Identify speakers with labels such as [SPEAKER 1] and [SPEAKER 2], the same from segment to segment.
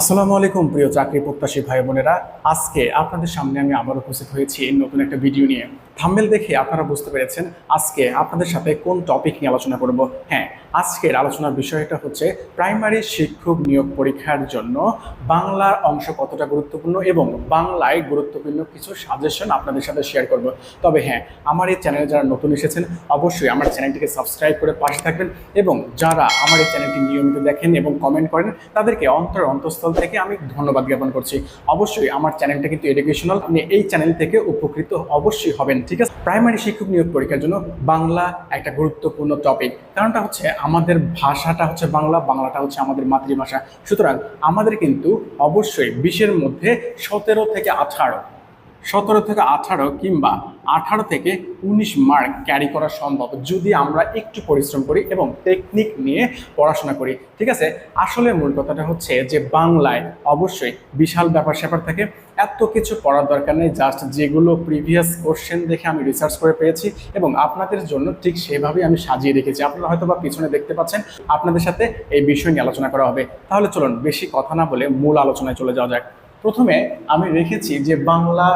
[SPEAKER 1] আসসালামু আলাইকুম, প্রিয় চাকরি প্রত্যাশী ভাই বোনেরা। আজকে আপনাদের সামনে আমি আবার উপস্থিত হয়েছি এই নতুন একটা ভিডিও নিয়ে। থাম্বেল দেখে আপনারা বুঝতে পেরেছেন আজকে আপনাদের সাথে কোন টপিক নিয়ে আলোচনা করব। হ্যাঁ আজকের আলোচনার বিষয়টা হচ্ছে প্রাইমারি শিক্ষক নিয়োগ পরীক্ষার জন্য বাংলার অংশ কতটা গুরুত্বপূর্ণ এবং বাংলায় গুরুত্বপূর্ণ কিছু সাজেশন আপনাদের সাথে শেয়ার করব। তবে হ্যাঁ আমার এই চ্যানেলে যারা নতুন এসেছেন, অবশ্যই আমার চ্যানেলটিকে সাবস্ক্রাইব করে পাশে থাকবেন এবং যারা আমার এই চ্যানেলটি নিয়মিত দেখেন এবং কমেন্ট করেন, তাদেরকে অন্তর অন্তঃস্থল থেকে আমি ধন্যবাদ জ্ঞাপন করছি। অবশ্যই আমার চ্যানেলটা কিন্তু এডুকেশনাল আপনি এই চ্যানেল থেকে উপকৃত অবশ্যই হবেন, ঠিক আছে? প্রাইমারি শিক্ষক নিয়োগ পরীক্ষার জন্য বাংলা একটা গুরুত্বপূর্ণ টপিক কারণটা হচ্ছে আমাদের ভাষাটা হচ্ছে বাংলা, বাংলাটা হচ্ছে আমাদের মাতৃভাষা। সুতরাং আমাদের কিন্তু অবশ্যই বিশ্বের মধ্যে সতেরো থেকে আঠারো সতেরো থেকে আঠারো কিংবা আঠারো থেকে উনিশ মার্ক ক্যারি করা সম্ভব যদি আমরা একটু পরিশ্রম করি এবং টেকনিক নিয়ে পড়াশোনা করি, ঠিক আছে? আসলে মূল কথাটা হচ্ছে যে বাংলায় অবশ্যই বিশাল ব্যাপার স্যাপার থাকে। এত কিছু পড়ার দরকার নেই জাস্ট যেগুলো প্রিভিয়াস কোশ্চেন দেখে আমি রিসার্চ করে পেয়েছি এবং আপনাদের জন্য ঠিক সেভাবেই আমি সাজিয়ে রেখেছি। আপনারা হয়তো বা পিছনে দেখতে পাচ্ছেন, আপনাদের সাথে এই বিষয় নিয়ে আলোচনা করা হবে। তাহলে চলুন, বেশি কথা না বলে মূল আলোচনায় চলে যাওয়া যাক। প্রথমে আমি রেখেছি যে বাংলা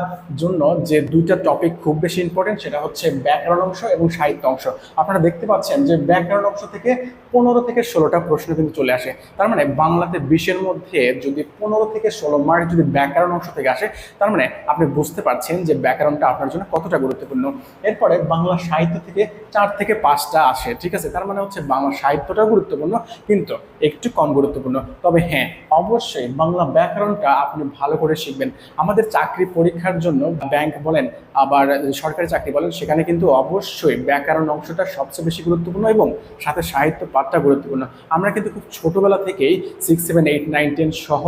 [SPEAKER 1] জন্য যে দুইটা টপিক খুব বেশি ইম্পর্টেন্ট সেটা হচ্ছে ব্যাকরণ অংশ এবং সাহিত্য অংশ। আপনারা দেখতে পাচ্ছেন যে ব্যাকরণ অংশ থেকে পনেরো থেকে ষোলোটা প্রশ্ন কিন্তু চলে আসে। তার মানে বাংলাতে বিশের মধ্যে যদি পনেরো থেকে ষোলো মার্ক যদি ব্যাকরণ অংশ থেকে আসে, তার মানে আপনি বুঝতে পারছেন যে ব্যাকরণটা আপনার জন্য কতটা গুরুত্বপূর্ণ। এরপরে বাংলা সাহিত্য থেকে চার থেকে পাঁচটা আসে, ঠিক আছে? তার মানে হচ্ছে বাংলা সাহিত্যটা গুরুত্বপূর্ণ, কিন্তু একটু কম গুরুত্বপূর্ণ। তবে হ্যাঁ অবশ্যই বাংলা ব্যাকরণটা আপনি ভালো করে শিখবেন। আমাদের চাকরি পরীক্ষার জন্য ব্যাংক বলেন, আবার সরকারি চাকরি বলেন, সেখানে কিন্তু অবশ্যই ব্যাকরণ অংশটা সবচেয়ে বেশি গুরুত্বপূর্ণ এবং সাথে সাহিত্য পাঠটা গুরুত্বপূর্ণ। আমরা কিন্তু খুব ছোটোবেলা থেকেই six seven eight nine ten সহ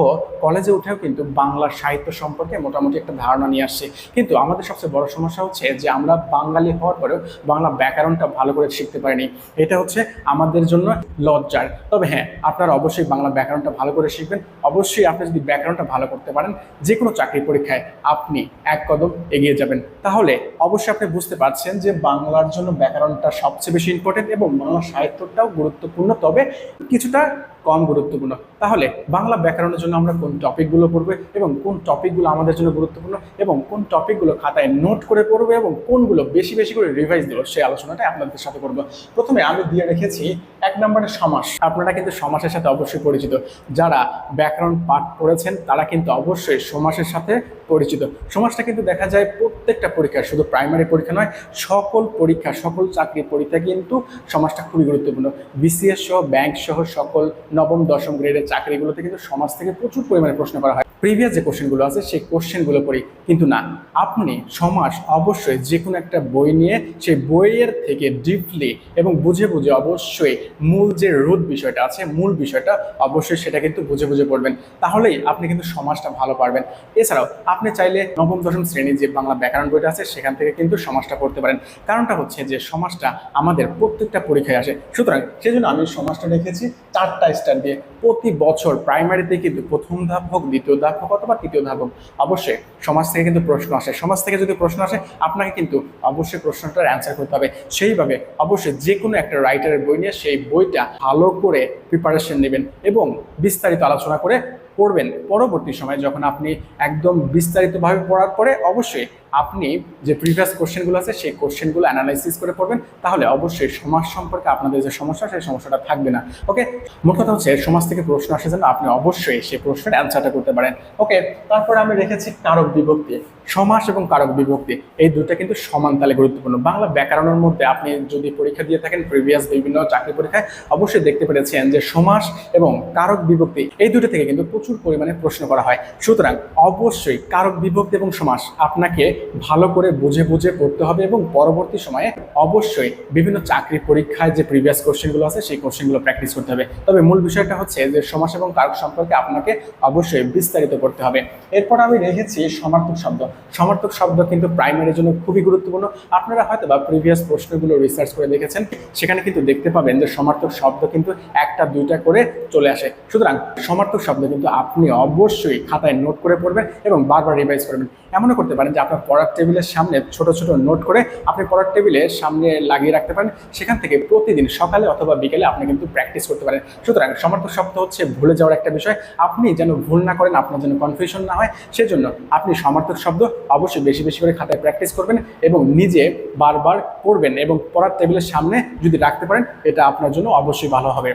[SPEAKER 1] কলেজে উঠেও কিন্তু বাংলা সাহিত্য সম্পর্কে মোটামুটি একটা ধারণা নিয়ে আসছে। কিন্তু আমাদের সবচেয়ে বড় সমস্যা হচ্ছে যে আমরা বাঙালি হওয়ার পরেও বাংলা ব্যাকরণটা ভালো করে শিখতে পারিনি। এটা হচ্ছে আমাদের জন্য লজ্জার। তবে হ্যাঁ আপনারা অবশ্যই বাংলা ব্যাকরণটা ভালো করে শিখবেন। অবশ্যই আপনি যদি ব্যাকরণটা ভালো করতে পারেন যে কোনো চাকরি পরীক্ষায় আপনি এক কদম এগিয়ে যাবেন। তাহলে অবশ্যই আপনি বুঝতে পারছেন যে বাংলার জন্য ব্যাকরণটা সবচেয়ে বেশি ইম্পর্টেন্ট এবং বাংলা সাহিত্যটাও গুরুত্বপূর্ণ। তবে কিছুটা কম গুরুত্বপূর্ণ। তাহলে বাংলা ব্যাকরণের জন্য আমরা কোন টপিকগুলো পড়বে এবং কোন টপিকগুলো আমাদের জন্য গুরুত্বপূর্ণ এবং কোন টপিকগুলো খাতায় নোট করে পড়বে এবং কোনগুলো বেশি বেশি করে রিভাইজ দেবো সেই আলোচনাটা আপনাদের সাথে করব। প্রথমে আমি দিয়ে রেখেছি এক নম্বরের সমাস। আপনারা কিন্তু সমাসের সাথে অবশ্যই পরিচিত। যারা ব্যাকরণ পাঠ করেছেন তারা কিন্তু অবশ্যই সমাসের সাথে পরিচিত। সমাজটা কিন্তু দেখা যায় প্রত্যেকটা পরীক্ষা শুধু প্রাইমারি পরীক্ষা নয়, সকল পরীক্ষা, সকল চাকরি পরীক্ষা কিন্তু সমাজটা খুবই গুরুত্বপূর্ণ। বিসিএস সহ ব্যাংক সহ, সকল নবম, দশম গ্রেডের চাকরিগুলোতে কিন্তু সমাজ থেকে প্রচুর পরিমাণে প্রশ্ন করা হয়। প্রিভিয়াস যে কোশ্চেনগুলো আছে, সেই কোশ্চেনগুলো পড়ি। কিন্তু না, আপনি সমাজ অবশ্যই যে কোনো একটা বই নিয়ে, সেই বইয়ের থেকে ডিপলি এবং বুঝে বুঝে অবশ্যই মূল যে রুট বিষয়টা আছে, মূল বিষয়টা অবশ্যই সেটা কিন্তু বুঝে বুঝে পড়বেন। তাহলেই আপনি কিন্তু সমাজটা ভালো পারবেন। এছাড়াও আপনি চাইলে নবম, দশম শ্রেণির যে বাংলা ব্যাকরণ বইটা আছে, সেখান থেকে কিন্তু সমাজটা পড়তে পারেন। কারণটা হচ্ছে যে সমাজটা আমাদের প্রত্যেকটা পরীক্ষায় আসে। সুতরাং সেজন্য আমি সমাজটা রেখেছি চারটা স্টার দিয়ে। প্রতি বছর প্রাইমারিতে কিন্তু প্রথম ধাপ হোক, দ্বিতীয় ধাপ হোক অথবা তৃতীয় ধাপ হোক, অবশ্যই সমাজ থেকে কিন্তু প্রশ্ন আসে। সমাজ থেকে যদি প্রশ্ন আসে, আপনাকে কিন্তু অবশ্যই প্রশ্নটার অ্যান্সার করতে হবে। সেইভাবে অবশ্যই যে কোনো একটা রাইটারের বই নিয়ে সেই বইটা ভালো করে প্রিপারেশন নেবেন এবং বিস্তারিত আলোচনা করে পড়বেন পরবর্তী সময় যখন আপনি একদম বিস্তারিতভাবে পড়ার পরে অবশ্যই আপনি যে প্রিভিয়াস কোশ্চেনগুলো আছে, সেই কোশ্চেনগুলো অ্যানালাইসিস করে পড়বেন। তাহলে অবশ্যই সমাজ সম্পর্কে আপনাদের যে সমস্যা, সেই সমস্যাটা থাকবে না। ওকে মোট কথা হচ্ছে, সমাজ থেকে প্রশ্ন আসে যেন আপনি অবশ্যই সেই প্রশ্নের অ্যান্সারটা করতে পারেন। ওকে তারপরে আমি রেখেছি কারক বিভক্তি। সমাস এবং কারক বিভক্তি। এই দুটো কিন্তু সমান তালে গুরুত্বপূর্ণ। বাংলা ব্যাকরণের মধ্যে আপনি যদি পরীক্ষা দিয়ে থাকেন প্রিভিয়াস বিভিন্ন চাকরি পরীক্ষায়, অবশ্যই দেখতে পেরেছেন যে সমাস এবং কারক বিভক্তি, এই দুটো থেকে কিন্তু প্রচুর পরিমাণে প্রশ্ন করা হয়। সুতরাং অবশ্যই কারক বিভক্তি এবং সমাস আপনাকে ভালো করে বুঝে বুঝে পড়তে হবে এবং পরবর্তী সময়ে অবশ্যই বিভিন্ন চাকরি পরীক্ষায় যে প্রিভিয়াস কোশ্চেনগুলো আছে সেই কোশ্চেনগুলো প্র্যাকটিস করতে হবে। তবে মূল বিষয়টা হচ্ছে যে সমাস এবং কারক সম্পর্কে আপনাকে অবশ্যই বিস্তারিত করতে হবে। এরপর আমি রেখেছি সমার্থক শব্দ। সমার্থক শব্দ কিন্তু প্রাইমারির জন্য খুবই গুরুত্বপূর্ণ। আপনারা হয়তো বা প্রিভিয়াস প্রশ্নগুলো রিসার্চ করে দেখেছেন। সেখানে কিন্তু দেখতে পাবেন যে সমার্থক শব্দ কিন্তু একটা, দুইটা করে চলে আসে। সুতরাং সমার্থক শব্দ কিন্তু আপনি অবশ্যই খাতায় নোট করে পড়বেন এবং বারবার রিভাইজ করবেন। এমনও করতে পারেন যে আপনার পড়ার টেবিলের সামনে ছোট ছোট নোট করে আপনি পড়ার টেবিলের সামনে লাগিয়ে রাখতে পারেন। সেখান থেকে প্রতিদিন সকালে অথবা বিকেলে আপনি কিন্তু প্র্যাকটিস করতে পারেন। সুতরাং সমর্থক শব্দ হচ্ছে ভুলে যাওয়ার একটা বিষয়। আপনি যেন ভুল না করেন, আপনার যেন কনফিউশন না হয়, সেজন্য আপনি সমর্থক শব্দ অবশ্যই বেশি বেশি করে খাতায় প্র্যাকটিস করবেন এবং নিজে বারবার পড়বেন এবং পড়ার টেবিলের সামনে যদি রাখতে পারেন, এটা আপনার জন্য অবশ্যই ভালো হবে।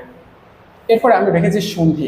[SPEAKER 1] এরপরে আমি রেখেছি সন্ধি।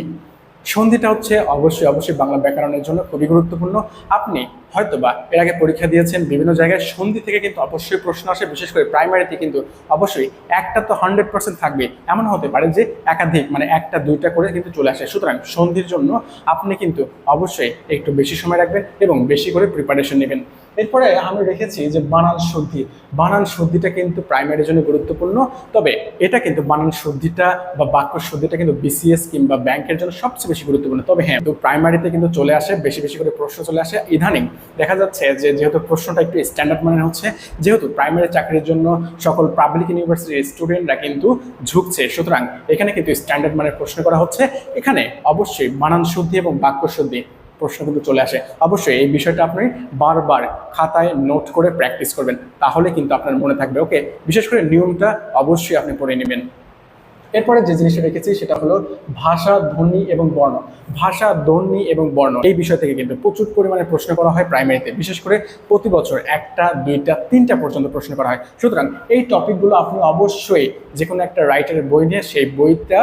[SPEAKER 1] সন্ধিটা হচ্ছে অবশ্যই অবশ্যই বাংলা ব্যাকরণের জন্য খুবই গুরুত্বপূর্ণ। আপনি হয়তোবা এর আগে পরীক্ষা দিয়েছেন বিভিন্ন জায়গায়। সন্ধি থেকে কিন্তু অবশ্যই প্রশ্ন আসে, বিশেষ করে প্রাইমারিতে কিন্তু অবশ্যই একটা তো হান্ড্রেড পার্সেন্ট থাকবে। এমন হতে পারে যে একাধিক মানে একটা, দুইটা করে কিন্তু চলে আসে। সুতরাং সন্ধির জন্য আপনি কিন্তু অবশ্যই একটু বেশি সময় রাখবেন এবং বেশি করে প্রিপারেশন নেবেন। এরপরে আমি রেখেছি যে বানান শুদ্ধি। বানান শুদ্ধিটা কিন্তু প্রাইমারির জন্য গুরুত্বপূর্ণ। তবে এটা কিন্তু বানান শুদ্ধিটা বা বাক্য শুদ্ধিটা কিন্তু বিসিএস কিংবা ব্যাংকের জন্য সবচেয়ে বেশি গুরুত্বপূর্ণ। তবে হ্যাঁ তো প্রাইমারিতে কিন্তু চলে আসে, বেশি বেশি করে প্রশ্ন চলে আসে। ইদানিং দেখা যাচ্ছে যে যেহেতু প্রশ্নটা একটু স্ট্যান্ডার্ড মানের হচ্ছে, যেহেতু প্রাইমারি চাকরির জন্য সকল পাবলিক ইউনিভার্সিটির স্টুডেন্টরা কিন্তু ঝুঁকছে, সুতরাং এখানে কিন্তু স্ট্যান্ডার্ড মানের প্রশ্ন করা হচ্ছে। এখানে অবশ্যই বানান শুদ্ধি এবং বাক্য শুদ্ধি প্রশ্ন কিন্তু চলে আসে। অবশ্যই এই বিষয়টা আপনি বারবার খাতায় নোট করে প্র্যাকটিস করবেন, তাহলে কিন্তু আপনার মনে থাকবে। ওকে বিশেষ করে নিয়মটা অবশ্যই আপনি পড়ে নেবেন। এরপরে যে জিনিসটা রেখেছি সেটা হলো ভাষা, ধ্বনি এবং বর্ণ। ভাষা, ধ্বনি এবং বর্ণ এই বিষয় থেকে কিন্তু প্রচুর পরিমাণে প্রশ্ন করা হয় প্রাইমারিতে। বিশেষ করে প্রতি বছর একটা, দুইটা, তিনটা পর্যন্ত প্রশ্ন করা হয়। সুতরাং এই টপিকগুলো আপনি অবশ্যই যে কোনো একটা রাইটারের বই নিয়ে সেই বইটা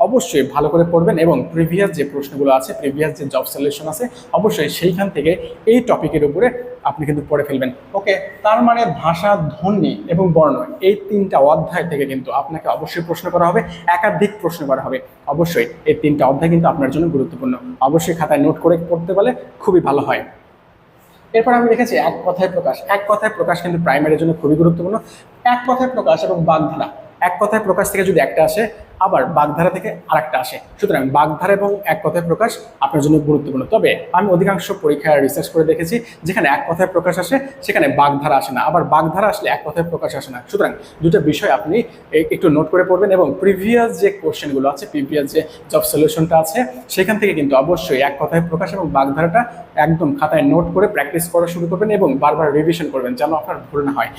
[SPEAKER 1] অবশ্যই ভালো করে পড়বেন এবং প্রিভিয়াস যে প্রশ্নগুলো আছে প্রিভিয়াস যে জব সলিউশন আছে, অবশ্যই সেইখান থেকে এই টপিকের উপরে আপনি কিন্তু পড়ে ফেলবেন। ওকে তার মানে ভাষা, ধ্বনি এবং বর্ণ এই তিনটা অধ্যায় থেকে কিন্তু আপনাকে অবশ্যই প্রশ্ন করা হবে, একাধিক প্রশ্ন করা হবে। অবশ্যই এই তিনটা অধ্যায় কিন্তু আপনার জন্য গুরুত্বপূর্ণ। অবশ্যই খাতায় নোট করে পড়তে পারলে খুবই ভালো হয়। এরপর আমি রেখেছি এক কথায় প্রকাশ। এক কথায় প্রকাশ কিন্তু প্রাইমারির জন্য খুবই গুরুত্বপূর্ণ। এক কথায় প্রকাশ এবং বাগধারা। এক কথায় প্রকাশ থেকে যদি একটা আসে আবার বাগধারা থেকে আরেকটা আসে। সুতরাং বাগধারা এবং এক কথায় প্রকাশ আপনার জন্য গুরুত্বপূর্ণ। তবে আমি অধিকাংশ পরীক্ষায় রিসার্চ করে দেখেছি, যেখানে এক কথায় প্রকাশ আসে, সেখানে বাগধারা আসে না। আবার বাগধারা আসলে এক কথায় প্রকাশ আসে না। সুতরাং দুটো বিষয় আপনি একটু নোট করে পড়বেন এবং প্রিভিয়াস যে কোশ্চেনগুলো আছে প্রিভিয়াস যে জব সলিউশনটা আছে, সেখান থেকে কিন্তু অবশ্যই এক কথায় প্রকাশ এবং বাগধারাটা একদম খাতায় নোট করে প্র্যাকটিস করা শুরু করবেন এবং বারবার রিভিশন করবেন যেন আপনার ভুল না হয়।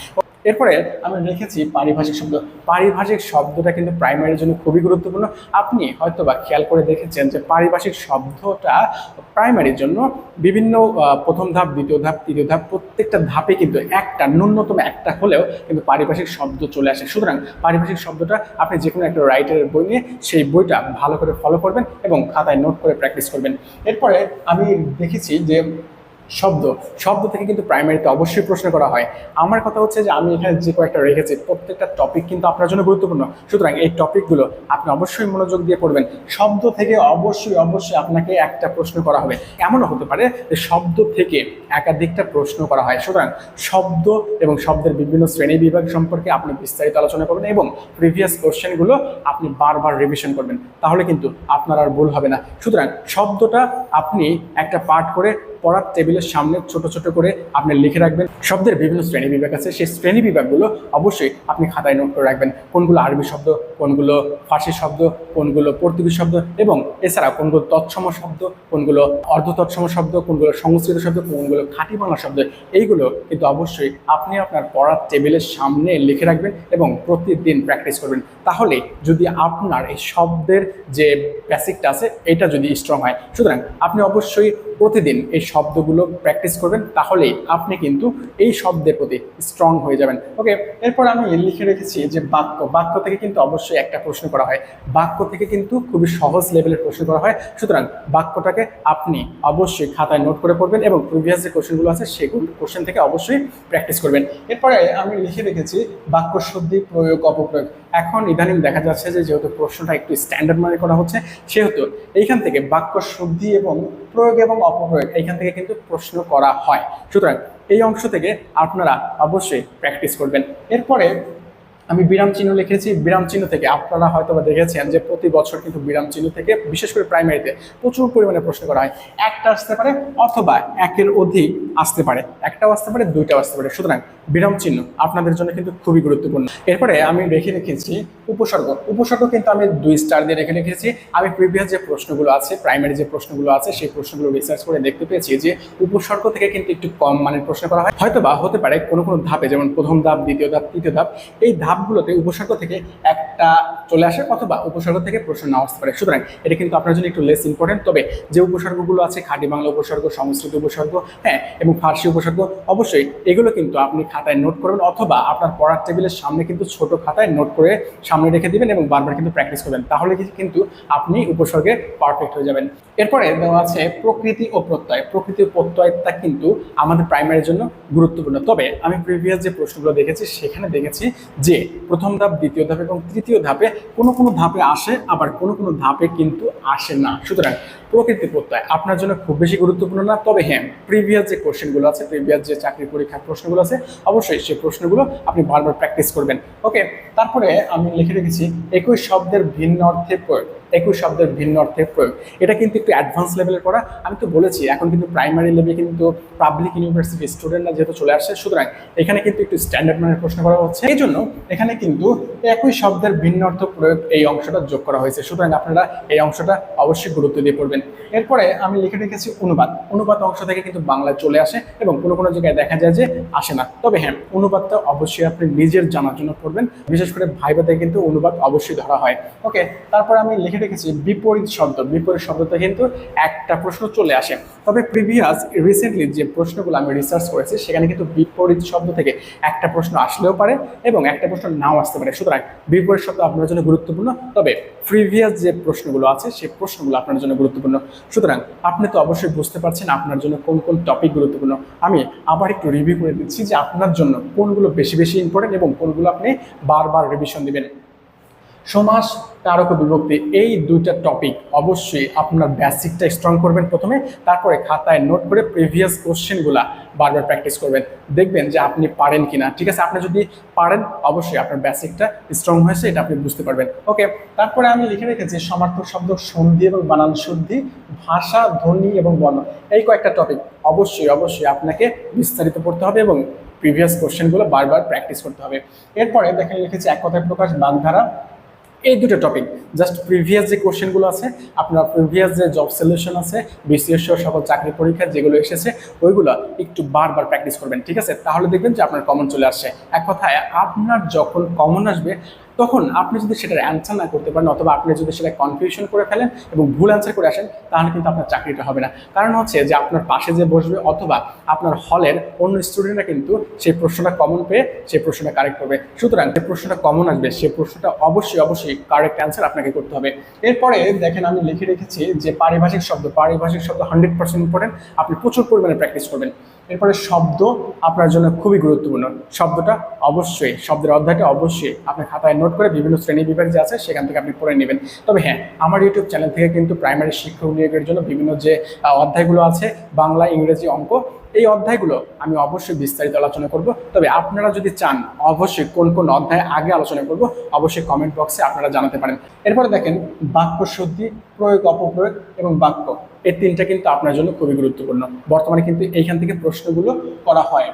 [SPEAKER 1] এরপরে আমি রেখেছি পারিভাষিক শব্দ। পারিভাষিক শব্দটা কিন্তু প্রাইমারির জন্য খুবই গুরুত্বপূর্ণ। আপনি হয়তো বা খেয়াল করে দেখেছেন যে পারিভাষিক শব্দটা প্রাইমারির জন্য বিভিন্ন প্রথম ধাপ, দ্বিতীয় ধাপ, তৃতীয় ধাপ, প্রত্যেকটা ধাপে কিন্তু একটা, ন্যূনতম একটা হলেও কিন্তু পারিভাষিক শব্দ চলে আসে। সুতরাং পারিভাষিক শব্দটা আপনি যে কোনো একটা রাইটারের বই নিয়ে সেই বইটা ভালো করে ফলো করবেন এবং খাতায় নোট করে প্র্যাকটিস করবেন। এরপরে আমি দেখেছি যে শব্দ। শব্দ থেকে কিন্তু প্রাইমারিতে অবশ্যই প্রশ্ন করা হয়। আমার কথা হচ্ছে যে আমি এখানে যে কয়েকটা রেখেছি, প্রত্যেকটা টপিক কিন্তু আপনার জন্য গুরুত্বপূর্ণ। সুতরাং এই টপিকগুলো আপনি অবশ্যই মনোযোগ দিয়ে পড়বেন। শব্দ থেকে অবশ্যই অবশ্যই আপনাকে একটা প্রশ্ন করা হবে। এমনও হতে পারে যে শব্দ থেকে একাধিকটা প্রশ্ন করা হয়। সুতরাং শব্দ এবং শব্দের বিভিন্ন শ্রেণি বিভাগ সম্পর্কে আপনি বিস্তারিত আলোচনা করবেন এবং প্রিভিয়াস কোশ্চেনগুলো আপনি বারবার রিভিশন করবেন। তাহলে কিন্তু আপনার আর ভুল হবে না। সুতরাং শব্দটা আপনি একটা পাঠ করে পড়ার টেবিলের সামনে ছোট ছোট করে আপনি লিখে রাখবেন। শব্দের বিভিন্ন শ্রেণি বিভাগ আছে। সেই শ্রেণি বিভাগগুলো অবশ্যই আপনি খাতায় নোট করে রাখবেন। কোনগুলো আরবি শব্দ, কোনগুলো ফার্সি শব্দ, কোনগুলো পর্তুগিজ শব্দ এবং এছাড়া কোনগুলো তৎসম শব্দ, কোনগুলো অর্ধ তৎসম শব্দ, কোনগুলো সংস্কৃত শব্দ, কোনগুলো খাঁটি বাংলা শব্দ। এইগুলো কিন্তু অবশ্যই আপনি আপনার পড়ার টেবিলের সামনে লিখে রাখবেন এবং প্রতিদিন প্র্যাকটিস করবেন। তাহলে যদি আপনার এই শব্দের যে বেসিকটা আছে, এটা যদি স্ট্রং হয়, সুতরাং আপনি অবশ্যই প্রতিদিন এই শব্দগুলো প্র্যাকটিস করবেন তাহলে আপনি কিন্তু এই শব্দের প্রতি স্ট্রং হয়ে যাবেন। ওকে এরপর আমি লিখে রেখেছি যে বাক্য। বাক্য থেকে কিন্তু অবশ্যই একটা প্রশ্ন করা হয়। বাক্য থেকে কিন্তু খুবই সহজ লেভেলের প্রশ্ন করা হয়। সুতরাং বাক্যটাকে আপনি অবশ্যই খাতায় নোট করে পড়বেন এবং প্রিভিয়াস যে কোশ্চেনগুলো আছে, সেগুলো কোশ্চেন থেকে অবশ্যই প্র্যাকটিস করবেন। এরপরে আমি লিখে রেখেছি বাক্য শুদ্ধি, প্রয়োগ, অপপ্রয়োগ। এখন ইদানিং দেখা যাচ্ছে যে যেহেতু প্রশ্নটা একটু স্ট্যান্ডার্ড মানে করা হচ্ছে, সেহেতু এইখান থেকে বাক্য শুদ্ধি এবং প্রয়োগ এবং অপপ্রয়োগ এইখান থেকে কিন্তু প্রশ্ন করা হয়। সুতরাং এই অংশ থেকে আপনারা অবশ্যই প্র্যাকটিস করবেন। এরপরে আমি বিরাম চিহ্ন লিখেছি। বিরাম চিহ্ন থেকে আপনারা হয়তো বা দেখেছেন যে প্রতি বছর কিন্তু বিরাম চিহ্ন থেকে, বিশেষ করে প্রাইমারিতে প্রচুর পরিমাণে প্রশ্ন করা হয়। একটা আসতে পারে অথবা একের অধিক আসতে পারে, একটাও আসতে পারে, দুইটাও আসতে পারে। সুতরাং বিরাম চিহ্ন আপনাদের জন্য কিন্তু খুবই গুরুত্বপূর্ণ। এরপরে আমি রেখে রেখেছি উপসর্গ। উপসর্গ কিন্তু আমি দুই স্টার দিয়ে রেখে রেখেছি। আমি প্রিভিয়াস যে প্রশ্নগুলো আছে প্রাইমারি যে প্রশ্নগুলো আছে, সেই প্রশ্নগুলো রিসার্চ করে দেখতে পেয়েছি যে উপসর্গ থেকে কিন্তু একটু কম মানের প্রশ্ন করা হয়। হয়তো বা হতে পারে কোনো কোনো ধাপে, যেমন প্রথম ধাপ, দ্বিতীয় ধাপ, তৃতীয় ধাপ, এই ধাপগুলোতে উপসর্গ থেকে একটা চলে আসে অথবা উপসর্গ থেকে প্রশ্ন নাও আসতে পারে। সুতরাং এটা কিন্তু আপনার জন্য একটু লেস ইম্পর্টেন্ট তবে যে উপসর্গগুলো আছে, খাঁটি বাংলা উপসর্গ, সংস্কৃত উপসর্গ হ্যাঁ এবং ফার্সি উপসর্গ, অবশ্যই এগুলো কিন্তু আপনি খাতায় নোট করবেন অথবা আপনার পড়ার টেবিলের সামনে কিন্তু ছোট খাতায় নোট করে সামনে রেখে দিবেন এবং বারবার কিন্তু প্র্যাকটিস করবেন। তাহলে কিন্তু আপনি উপসর্গে পারফেক্ট হয়ে যাবেন। এরপরে দেওয়া আছে প্রকৃতি ও প্রত্যয়। প্রকৃতি ও প্রত্যয়টা কিন্তু আমাদের প্রাইমারির জন্য গুরুত্বপূর্ণ। তবে আমি প্রিভিয়াস যে প্রশ্নগুলো দেখেছি, সেখানে দেখেছি যে প্রথম ধাপ, দ্বিতীয় ধাপ এবং তৃতীয় ধাপে কোনো কোনো ধাপে আসে আবার কোনো কোনো ধাপে কিন্তু আসে না। সুতরাং প্রকৃতি প্রত্যয়। আপনার জন্য খুব বেশি গুরুত্বপূর্ণ না, তবে হ্যাঁ প্রিভিয়াস যে কোশ্চেনগুলো আছে প্রিভিয়াস যে চাকরি পরীক্ষার প্রশ্নগুলো আছে, অবশ্যই সেই প্রশ্নগুলো আপনি বারবার প্র্যাকটিস করবেন। ওকে তারপরে আমি লিখে রেখেছি, একই শব্দের ভিন্ন অর্থে প্রয়োগ, একই শব্দের ভিন্ন অর্থে প্রয়োগ। এটা কিন্তু একটু অ্যাডভান্স লেভেলের করা আমি তো বলেছি, এখন কিন্তু প্রাইমারি লেভেলে কিন্তু পাবলিক ইউনিভার্সিটি স্টুডেন্টরা যেহেতু চলে আসছে, সুতরাং এখানে কিন্তু একটু স্ট্যান্ডার্ড মানের প্রশ্ন করা হচ্ছে। এই জন্য এখানে কিন্তু একই শব্দের ভিন্ন অর্থ প্রয়োগ এই অংশটা যোগ করা হয়েছে। সুতরাং আপনারা এই অংশটা অবশ্যই গুরুত্ব দিয়ে পড়বেন। এরপরে আমি লিখে রেখেছি অনুবাদ। অনুবাদ অংশ থেকে কিন্তু বাংলায় চলে আসে এবং কোনো কোনো জায়গায় দেখা যায় যে আসে না। তবে হ্যাঁ অনুবাদটা অবশ্যই আপনি নিজের জানার জন্য করবেন বিশেষ করে ভাইবাতে কিন্তু অনুবাদ অবশ্যই ধরা হয়। ওকে, তারপর আমি লিখে রেখেছি বিপরীত শব্দ। বিপরীত শব্দটা কিন্তু একটা প্রশ্ন চলে আসে। তবে প্রিভিয়াস, রিসেন্টলি যে প্রশ্নগুলো আমি রিসার্চ করেছি, সেখানে কিন্তু বিপরীত শব্দ থেকে একটা প্রশ্ন আসলেও পারে এবং একটা প্রশ্ন নাও আসতে পারে। সুতরাং বিপরীত শব্দ আপনার জন্য গুরুত্বপূর্ণ। তবে প্রিভিয়াস যে প্রশ্নগুলো আছে সেই প্রশ্নগুলো আপনার জন্য গুরুত্বপূর্ণ। সুতরাং আপনি তো অবশ্যই বুঝতে পারছেন আপনার জন্য কোন কোন টপিক গুরুত্বপূর্ণ। আমি আবার একটু রিভিউ করে দিচ্ছি যে আপনার জন্য কোনগুলো বেশি বেশি ইম্পর্টেন্ট এবং কোনগুলো আপনি বারবার রিভিশন দিবেন। সমাস কারক বিভক্তি, এই দুইটা টপিক অবশ্যই আপনার বেসিকটা স্ট্রং করবেন প্রথমে, তারপরে খাতায় নোট করে প্রিভিয়াস কোশ্চেনগুলা বারবার প্র্যাকটিস করবেন। দেখবেন যে আপনি পারেন কিনা। ঠিক আছে, আপনি যদি পারেন, অবশ্যই আপনার বেসিকটা স্ট্রং হয়েছে, এটা আপনি বুঝতে পারবেন। ওকে তারপরে আমি লিখে রেখেছি সমার্থক শব্দ সন্ধি এবং বানান শুদ্ধি, ভাষা, ধ্বনি এবং বর্ণ। এই কয়েকটা টপিক অবশ্যই অবশ্যই আপনাকে বিস্তারিত পড়তে হবে এবং প্রিভিয়াস কোশ্চেনগুলো বারবার প্র্যাকটিস করতে হবে। এরপরে দেখে লিখেছি এক কথায় প্রকাশ বাগধারা এই দুটো টপিক জাস্ট প্রিভিয়াস যে কোশ্চেনগুলো আছে, আপনার প্রিভিয়াস যে জব সলিউশন আছে বিসিএস সকল চাকরি পরীক্ষা যেগুলো এসেছে, ওইগুলো একটু বারবার প্র্যাকটিস করবেন, ঠিক আছে? তাহলে দেখবেন যে আপনার কমন চলে আসছে। এক কথায়, আপনার যখন কমন আসবে তখন আপনি যদি সেটার অ্যান্সার না করতে পারেন অথবা আপনি যদি সেটা কনফিউশন করে ফেলেন এবং ভুল অ্যান্সার করে আসেন, তাহলে কিন্তু আপনার চাকরিটা হবে না। কারণ হচ্ছে যে আপনার পাশে যে বসবে অথবা আপনার হলের অন্য স্টুডেন্টরা কিন্তু সেই প্রশ্নটা কমন পেয়ে সেই প্রশ্নটা কারেক্ট করবে। সুতরাং যে প্রশ্নটা কমন আসবে সেই প্রশ্নটা অবশ্যই অবশ্যই কারেক্ট অ্যান্সার আপনাকে করতে হবে। এরপরে দেখেন আমি লিখে রেখেছি যে পারিভাষিক শব্দ পারিভাষিক শব্দ হান্ড্রেড পার্সেন্ট ইম্পর্টেন্ট আপনি প্রচুর পরিমাণে প্র্যাকটিস করবেন। এরপরে শব্দ আপনার জন্য খুবই গুরুত্বপূর্ণ। শব্দটা অবশ্যই, শব্দের অধ্যায়টা অবশ্যই আপনি খাতায় নোট করে বিভিন্ন শ্রেণি বিভাগ যে আছে সেখান থেকে আপনি পড়ে নেবেন। তবে হ্যাঁ আমার ইউটিউব চ্যানেল থেকে কিন্তু প্রাইমারি শিক্ষক নিয়োগের জন্য বিভিন্ন যে অধ্যায়গুলো আছে, বাংলা, ইংরেজি অঙ্ক এই অধ্যায়গুলো আমি অবশ্যই বিস্তারিত আলোচনা করব। তবে আপনারা যদি চান, অবশ্যই কোন কোন অধ্যায় আগে আলোচনা করব, অবশ্যই কমেন্ট বক্সে আপনারা জানাতে পারেন। এরপরে দেখেন, বাক্য শুদ্ধি, প্রয়োগ, অপপ্রয়োগ এবং বাক্য। এই তিনটা কিন্তু আপনার জন্য খুবই গুরুত্বপূর্ণ। বর্তমানে কিন্তু এইখান থেকে প্রশ্নগুলো করা হয়।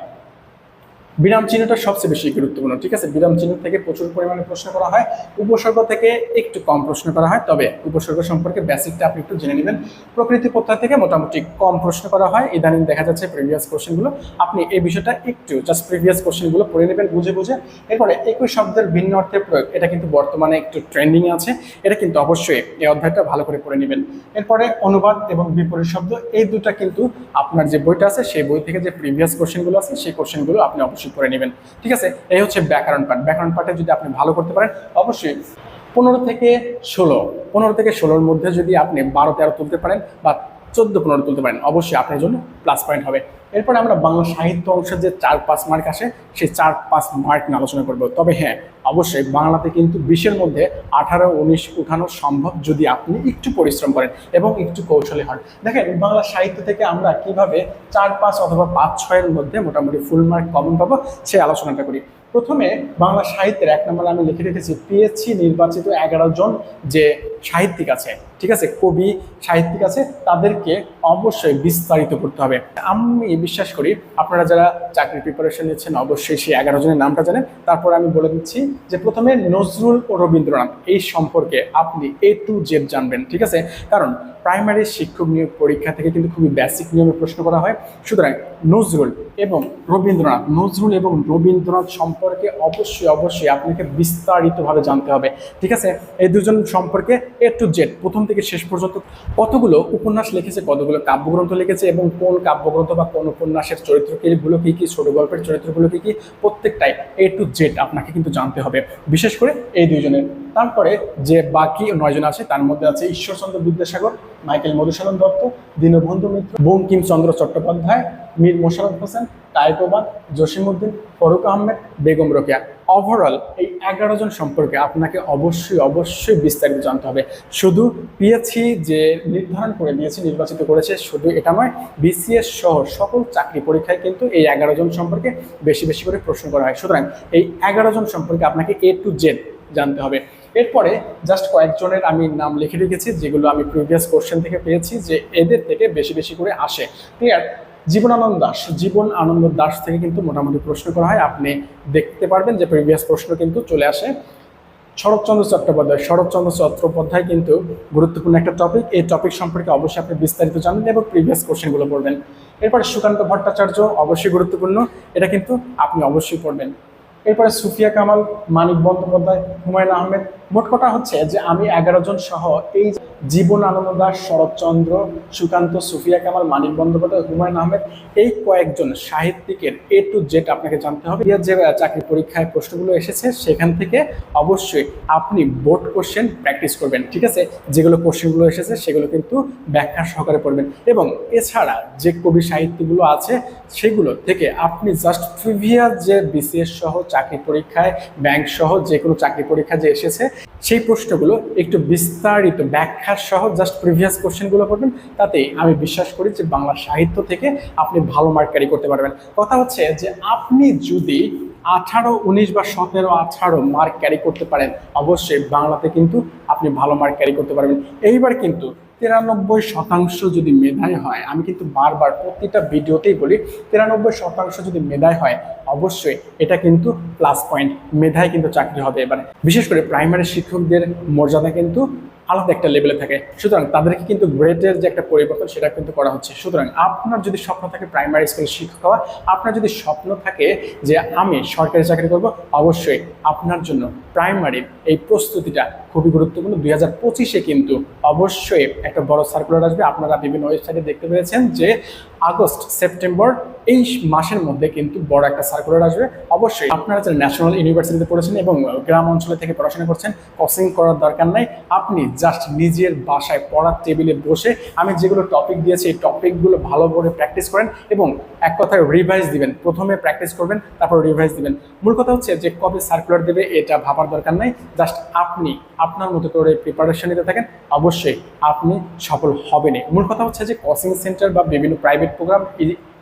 [SPEAKER 1] বিরাম চিহ্নটা সবচেয়ে বেশি গুরুত্বপূর্ণ, ঠিক আছে? বিরাম চিহ্ন থেকে প্রচুর পরিমাণে প্রশ্ন করা হয়, উপসর্গ থেকে একটু কম প্রশ্ন করা হয়, তবে উপসর্গ সম্পর্কে বেসিকটা আপনি একটু জেনে নেবেন। প্রকৃতি প্রত্যয় থেকে মোটামুটি কম প্রশ্ন করা হয়, ইদানিং দেখা যাচ্ছে প্রিভিয়াস কোশ্চেনগুলো আপনি এই বিষয়টা একটু জাস্ট প্রিভিয়াস কোশ্চেনগুলো পড়ে নেবেন বুঝে বুঝে, এরপরে একই শব্দের ভিন্ন অর্থে প্রয়োগ, এটা কিন্তু বর্তমানে একটু ট্রেন্ডিং আছে, এটা কিন্তু অবশ্যই এই অধ্যায়টা ভালো করে পড়ে নেবেন। এরপরে অনুবাদ এবং বিপরীত শব্দ, এই দুটা কিন্তু আপনার যে বইটা আছে, সেই বই থেকে যে প্রিভিয়াস কোশ্চেনগুলো আছে, সেই কোশ্চেনগুলো আপনি অবশ্যই করে নেবেন। ঠিক আছে? এই হচ্ছে ব্যাকরণ পাঠ। ব্যাকরণ পাঠে যদি আপনি ভালো করতে পারেন, অবশ্যই পনেরো থেকে ষোলো, পনেরো থেকে ষোলোর মধ্যে যদি আপনি বারো, তেরো তুলতে পারেন বা চোদ্দ, পনেরো তুলতে পারেন, অবশ্যই আপনার জন্য প্লাস পয়েন্ট হবে। এরপরে আমরা বাংলা সাহিত্য অংশের যে চার পাঁচ মার্ক আসে, সেই চার পাঁচ মার্ক নিয়ে আলোচনা করব। তবে হ্যাঁ অবশ্যই বাংলাতে কিন্তু বিশের মধ্যে আঠারো, উনিশ উঠানো সম্ভব যদি আপনি একটু পরিশ্রম করেন এবং একটু কৌশলী হন। দেখেন, বাংলা সাহিত্য থেকে আমরা কীভাবে চার পাঁচ অথবা পাঁচ ছয়ের মধ্যে মোটামুটি ফুল মার্ক কমন পাবো, সেই আলোচনাটা করি। প্রথমে বাংলা সাহিত্যের এক নম্বরে আমি লিখে রেখেছি, পিএসসি নির্বাচিত এগারো জন যে সাহিত্যিক আছে, ঠিক আছে, কবি, সাহিত্যিক আছে, তাদেরকে অবশ্যই বিস্তারিত করতে হবে। আমি বিশ্বাস করি আপনারা যারা চাকরির প্রিপারেশন নিচ্ছেন, অবশ্যই সেই এগারো জনের নামটা জানেন। তারপর আমি বলে দিচ্ছি যে প্রথমে নজরুল ও রবীন্দ্রনাথ, এই সম্পর্কে আপনি এ টু জেড জানবেন, ঠিক আছে? কারণ প্রাইমারি শিক্ষক নিয়োগ পরীক্ষা থেকে কিন্তু খুবই বেসিক নিয়মে প্রশ্ন করা হয়। সুতরাং নজরুল এবং রবীন্দ্রনাথ। নজরুল এবং রবীন্দ্রনাথ সম্পর্কে অবশ্যই অবশ্যই আপনাকে বিস্তারিতভাবে জানতে হবে। ঠিক আছে? এই দুজন সম্পর্কে এ টু জেড প্রথম থেকে শেষ পর্যন্ত কতগুলো উপন্যাস লিখেছে, কতগুলো কাব্যগ্রন্থ লিখেছে এবং কোন কাব্যগ্রন্থ বা কোন উপন্যাসের চরিত্রগুলো কী কী, ছোট গল্পের চরিত্রগুলো কী কী, প্রত্যেকটাই এ টু জেড আপনাকে কিন্তু জানতে হবে। বিশেষ করে এই দুইজনের। তারপরে যে বাকি নয়জন আছে, তার মধ্যে আছে ঈশ্বরচন্দ্র বিদ্যাসাগর মাইকেল মধুসূদন দত্ত, দীনবন্ধু মিত্র বঙ্কিমচন্দ্র চট্টোপাধ্যায়, মীর মোশাররফ হোসেন টাইপোবাদ জসিমউদ্দিন, ফরুক আহমেদ, বেগম রোকেয়া। ওভারঅল এই এগারো জন সম্পর্কে আপনাকে অবশ্যই অবশ্যই বিস্তারিত জানতে হবে। শুধু পিএসসি যে নির্ধারণ করে দিয়েছে, নির্বাচিত করেছে, শুধু এটা নয়, বিসিএস সহ সকল চাকরি পরীক্ষায় কিন্তু এই এগারো জন সম্পর্কে বেশি বেশি করে প্রশ্ন করা হয়। সুতরাং এই এগারো জন সম্পর্কে আপনাকে এ টু জেড জানতে হবে। এরপরে জাস্ট কয়েকজনের আমি নাম লিখে রেখেছি, যেগুলো আমি প্রিভিয়াস কোশ্চেন থেকে পেয়েছি, যে এদের থেকে বেশি বেশি করে আসে। ক্লিয়ার জীবনানন্দ দাস, জীবন আনন্দ দাস থেকে কিন্তু মোটামুটি প্রশ্ন করা হয়। আপনি দেখতে পারবেন যে প্রিভিয়াস প্রশ্ন কিন্তু চলে আসে। শরৎচন্দ্র চট্টোপাধ্যায় শরৎচন্দ্র চট্টোপাধ্যায় কিন্তু গুরুত্বপূর্ণ একটা টপিক এই টপিক সম্পর্কে অবশ্যই আপনি বিস্তারিত জানবেন এবং প্রিভিয়াস কোশ্চেনগুলো পড়বেন। এরপরে সুকান্ত ভট্টাচার্য, অবশ্যই গুরুত্বপূর্ণ। এটা কিন্তু আপনি অবশ্যই পড়বেন। এরপরে সুফিয়া কামাল, মানিক বন্দ্যোপাধ্যায়, হুমায়ুন আহমেদ, মোট কথা হচ্ছে যে আমি এগারো জন সহ এই জীবন আনন্দ দাস শরৎচন্দ্র সুকান্ত, সুফিয়া কামাল, মানিক বন্দ্যোপাধ্যায়, হুমায়ুন আহমেদ, এই কয়েকজন সাহিত্যিকের এ টু জেড আপনাকে জানতে হবে। যে চাকরি পরীক্ষায় প্রশ্নগুলো এসেছে, সেখান থেকে অবশ্যই আপনি বোর্ড কোশ্চেন প্র্যাকটিস করবেন, ঠিক আছে? যেগুলো কোশ্চেনগুলো এসেছে, সেগুলো কিন্তু ব্যাখ্যা সহকারে পড়বেন। এবং এছাড়া যে কবি সাহিত্যগুলো আছে, সেগুলো থেকে আপনি জাস্ট প্রিভিয়াস যে বিসিএস সহ চাকরি পরীক্ষায় ব্যাংক সহ যে কোনো চাকরি পরীক্ষা যে এসেছে, সেই প্রশ্নগুলো একটু বিস্তারিত ব্যাখ্যা সহ জাস্ট প্রিভিয়াস কোশ্চেনগুলো পড়বেন, তাতে আমি বিশ্বাস করি যে বাংলা সাহিত্য থেকে আপনি ভালো মার্ক ক্যারি করতে পারবেন। কথা হচ্ছে যে আপনি যদি আঠারো, উনিশ বা সতেরো, আঠারো মার্ক ক্যারি করতে পারেন, অবশ্যই বাংলাতে কিন্তু আপনি ভালো মার্ক ক্যারি করতে পারবেন। এইবার কিন্তু তিরানব্বই শতাংশ যদি মেধায় হয়, আমি কিন্তু বারবার প্রতিটা ভিডিওতেই বলি, তিরানব্বই শতাংশ যদি মেধায় হয়, অবশ্যই এটা কিন্তু প্লাস পয়েন্ট মেধায় কিন্তু চাকরি হবে। এবার বিশেষ করে প্রাইমারি শিক্ষকদের মর্যাদা কিন্তু আলাদা একটা লেভেলে থাকে। সুতরাং তাদেরকে কিন্তু গ্রেডের যে একটা পরিবর্তন, সেটা কিন্তু করা হচ্ছে। সুতরাং আপনার যদি স্বপ্ন থাকে প্রাইমারি স্কুলের শিক্ষক হওয়া, আপনার যদি স্বপ্ন থাকে যে আমি সরকারি চাকরি করব, অবশ্যই আপনার জন্য প্রাইমারির এই প্রস্তুতিটা খুবই গুরুত্বপূর্ণ। দুই হাজার পঁচিশে কিন্তু অবশ্যই একটা বড় সার্কুলার আসবে। আপনারা বিভিন্ন ওয়েবসাইটে দেখতে পেয়েছেন যে আগস্ট, সেপ্টেম্বর এই মাসের মধ্যে কিন্তু বড় একটা সার্কুলার আসবে। অবশ্যই আপনারা যারা ন্যাশনাল ইউনিভার্সিটিতে পড়েছেন এবং গ্রাম অঞ্চলে থেকে পড়াশোনা করছেন কোচিং করার দরকার নাই। আপনি জাস্ট নিজের বাসায় পড়ার টেবিলে বসে আমি যেগুলো টপিক দিয়েছি, এই টপিকগুলো ভালো করে প্র্যাকটিস করেন এবং এক কথায় রিভাইজ দিবেন। প্রথমে প্র্যাকটিস করবেন, তারপর রিভাইজ দিবেন। মূল কথা হচ্ছে যে কবে সার্কুলার দেবে এটা ভাবার দরকার নাই। জাস্ট আপনি আপনার মতো করে প্রিপারেশন নিতে থাকেন। অবশ্যই আপনি সফল হবেনই। মূল কথা হচ্ছে যে কোচিং সেন্টার বা বিভিন্ন প্রাইভেট প্রোগ্রাম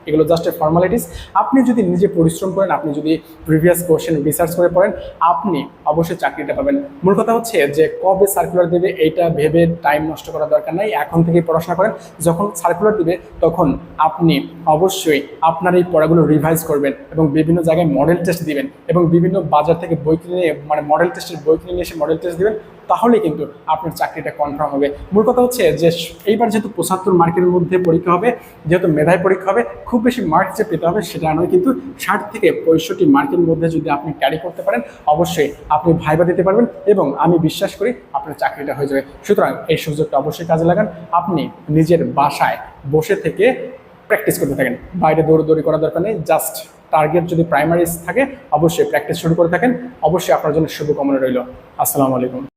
[SPEAKER 1] এগুলো জাস্ট এ ফর্মালিটিস আপনি যদি নিজে পরিশ্রম করেন, আপনি যদি প্রিভিয়াস কোশ্চেন রিসার্চ করে পড়েন, আপনি অবশ্যই চাকরিটা পাবেন। মূল কথা হচ্ছে যে, কবে সার্কুলার দেবে, এইটা ভেবে টাইম নষ্ট করার দরকার নাই। এখন থেকেই পড়াশোনা করেন। যখন সার্কুলার দিবে, তখন আপনি অবশ্যই আপনার এই পড়াগুলো রিভাইজ করবেন এবং বিভিন্ন জায়গায় মডেল টেস্ট দিবেন এবং বিভিন্ন বাজার থেকে বই কিনে মানে মডেল টেস্টের বই কিনে নিয়ে এসে মডেল টেস্ট দিবেন। তাহলে কিন্তু আপনার চাকরিটা কনফার্ম হবে। মূল কথা হচ্ছে যে, এইবার যেহেতু পঁচাত্তর মার্কের মধ্যে পরীক্ষা হবে, যেহেতু মেধায় পরীক্ষা হবে, খুব বেশি মার্ক যে পেতে হবে সেটা নয়, কিন্তু ষাট থেকে পঁয়ষট্টি মার্কের মধ্যে যদি আপনি ক্যারি করতে পারেন, অবশ্যই আপনি ভাইবা দিতে পারবেন এবং আমি বিশ্বাস করি আপনার চাকরিটা হয়ে যাবে। সুতরাং এই সুযোগটা অবশ্যই কাজে লাগান। আপনি নিজের বাসায় বসে থেকে প্র্যাকটিস করতে থাকেন। বাইরে দৌড়দৌড়ি করার দরকার নেই জাস্ট টার্গেট যদি প্রাইমারি থাকে, অবশ্যই প্র্যাকটিস শুরু করে থাকেন। অবশ্যই আপনার জন্য শুভকামনা রইল। আসসালামু আলাইকুম।